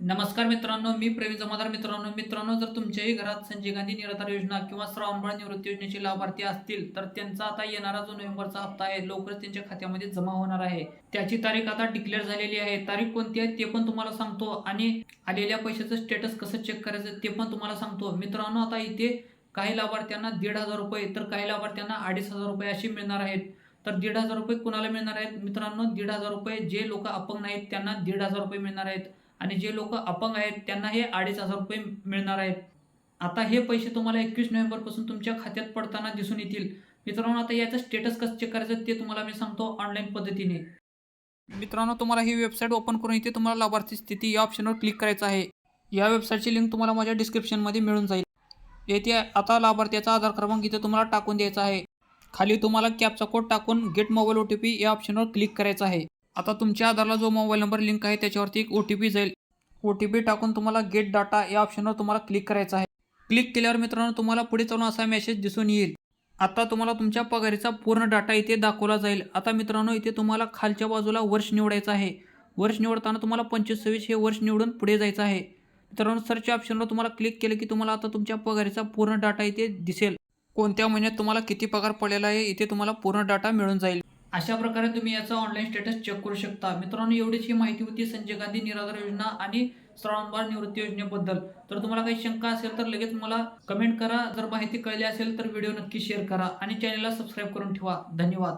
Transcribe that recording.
नमस्कार मित्रांनो मी प्रवीण जमादार. मित्रांनो मित्रांनो जर तुमच्याही घरात संजय गांधी निराधार योजना किंवा श्रावणबाळ निवृत्ती योजनेचे लाभार्थी असतील तर त्यांचा आता येणारा जो नोव्हेंबरचा हप्ता आहे लवकरच त्यांच्या खात्यामध्ये जमा होणार आहे. त्याची तारीख आता डिक्लेअर झालेली आहे. तारीख कोणती आहे ते पण तुम्हाला सांगतो आणि आलेल्या पैशाचं स्टेटस कसं चेक करायचं ते पण तुम्हाला सांगतो. मित्रांनो आता इथे काही लाभार्थ्यांना दीड हजार रुपये तर काही लाभार्थ्यांना अडीच हजार रुपये असे मिळणार आहेत. तर दीड हजार रुपये कुणाला मिळणार आहेत? मित्रांनो दीड हजार रुपये जे लोक अपंग नाहीत त्यांना दीड हजार रुपये मिळणार आहेत. आणि जे लोक अपंग आहेत त्यांना हे अडीच हजार रुपये मिळणार आहेत. आता हे पैसे तुम्हाला एकवीस नोव्हेंबरपासून तुमच्या खात्यात पडताना दिसून येतील. मित्रांनो आता याचं स्टेटस कसं चेक करायचं ते तुम्हाला मी सांगतो ऑनलाईन पद्धतीने. मित्रांनो तुम्हाला ही वेबसाईट ओपन करून इथे तुम्हाला लाभार्थी स्थिती या ऑप्शनवर क्लिक करायचं आहे. या वेबसाईटची लिंक तुम्हाला माझ्या डिस्क्रिप्शनमध्ये मिळून जाईल. येथे आता लाभार्थ्याचा आधार क्रमांक इथे तुम्हाला टाकून द्यायचा आहे. खाली तुम्हाला कॅपचा कोड टाकून get mobile O T P या ऑप्शनवर क्लिक करायचं आहे. आता तुमच्या आधारला जो मोबाईल नंबर लिंक आहे त्याच्यावरती एक ओ टी पी जाईल. ओ टी पी टाकून तुम्हाला गेट डाटा या ऑप्शनवर तुम्हाला क्लिक करायचं आहे. क्लिक केल्यावर मित्रांनो तुम्हाला पुढे चालून असा मेसेज दिसून येईल. आता तुम्हाला तुमच्या पगारीचा पूर्ण डाटा इथे दाखवला जाईल. आता मित्रांनो इथे तुम्हाला खालच्या बाजूला वर्ष निवडायचं आहे. वर्ष निवडताना तुम्हाला पंचवीस सव्वीस हे वर्ष निवडून पुढे जायचं आहे. मित्रांनो सर्च ऑप्शनवर तुम्हाला क्लिक केलं की तुम्हाला आता तुमच्या पगारीचा पूर्ण डाटा इथे दिसेल. कोणत्या महिन्यात तुम्हाला किती पगार पडलेला आहे इथे तुम्हाला पूर्ण डाटा मिळून जाईल. अशा प्रकारे तुम्ही याचा ऑनलाईन स्टेटस चेक करू शकता. मित्रांनो एवढीच ही माहिती होती संजय गांधी निराधार योजना आणि श्रावणबाळ निवृत्ती योजनेबद्दल. तर तुम्हाला काही शंका असेल तर लगेच मला कमेंट करा. जर माहिती कळली असेल तर व्हिडिओ नक्की शेअर करा आणि चॅनलला सबस्क्राईब करून ठेवा. धन्यवाद.